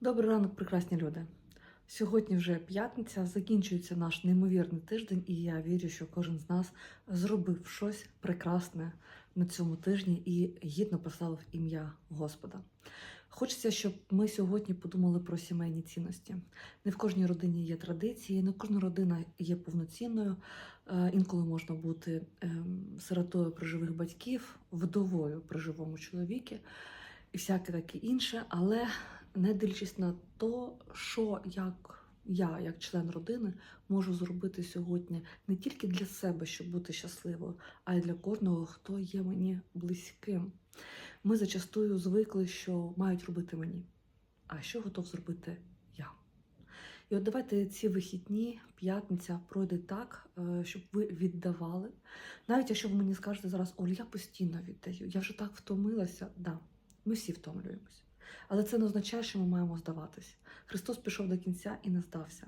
Добрий ранок, прекрасні люди. Сьогодні вже п'ятниця, закінчується наш неймовірний тиждень, і я вірю, що кожен з нас зробив щось прекрасне на цьому тижні і гідно прославив ім'я Господа. Хочеться, щоб ми сьогодні подумали про сімейні цінності. Не в кожній родині є традиції, не кожна родина є повноцінною. Е, Інколи можна бути ем, сиротою при живих батьків, вдовою при живому чоловікі і всяке таке інше, але не дивлячись на те, що як я, як член родини, можу зробити сьогодні не тільки для себе, щоб бути щасливою, а й для кожного, хто є мені близьким. Ми зачастую звикли, що мають робити мені, а що готов зробити я. І от давайте ці вихідні, п'ятниця пройде так, е, щоб ви віддавали. Навіть якщо ви мені скажете зараз, Оль, я постійно віддаю, я вже так втомилася, да, ми всі втомлюємося. Але це не означає, що ми маємо здаватись. Христос пішов до кінця і не здався.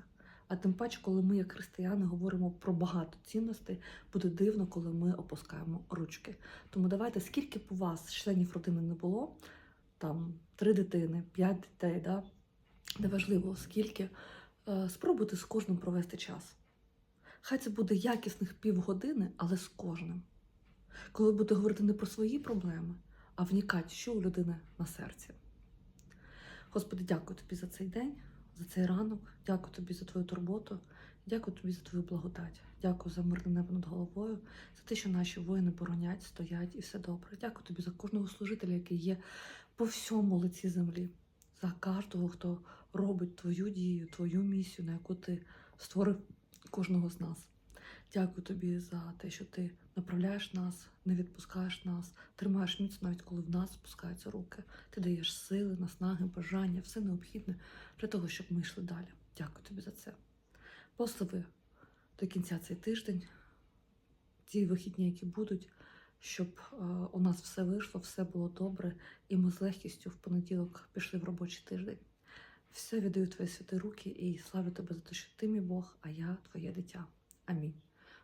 А тим паче, коли ми, як християни, говоримо про багато цінностей, буде дивно, коли ми опускаємо ручки. Тому давайте, скільки б у вас членів родини не було, там три дитини, п'ять дітей, да? неважливо скільки, е, спробуйте з кожним провести час. Хай це буде якісних півгодини, але з кожним. Коли будете говорити не про свої проблеми, а вникати, що у людини на серці. Господи, дякую тобі за цей день, за цей ранок. Дякую тобі за твою турботу. Дякую тобі за твою благодать. Дякую за мирне небо над головою, за те, що наші воїни боронять, стоять і все добре. Дякую тобі за кожного служителя, який є по всьому лиці землі, за кожного, хто робить твою дію, твою місію, на яку ти створив кожного з нас. Дякую тобі за те, що ти направляєш нас, не відпускаєш нас, тримаєш міцно, навіть коли в нас спускаються руки. Ти даєш сили, наснаги, бажання, все необхідне для того, щоб ми йшли далі. Дякую тобі за це. Послави до кінця цей тиждень, ті вихідні, які будуть, щоб е, у нас все вийшло, все було добре, і ми з легкістю в понеділок пішли в робочий тиждень. Все віддаю твої святі руки і славлю тебе за те, що ти мій Бог, а я твоє дитя. Амінь.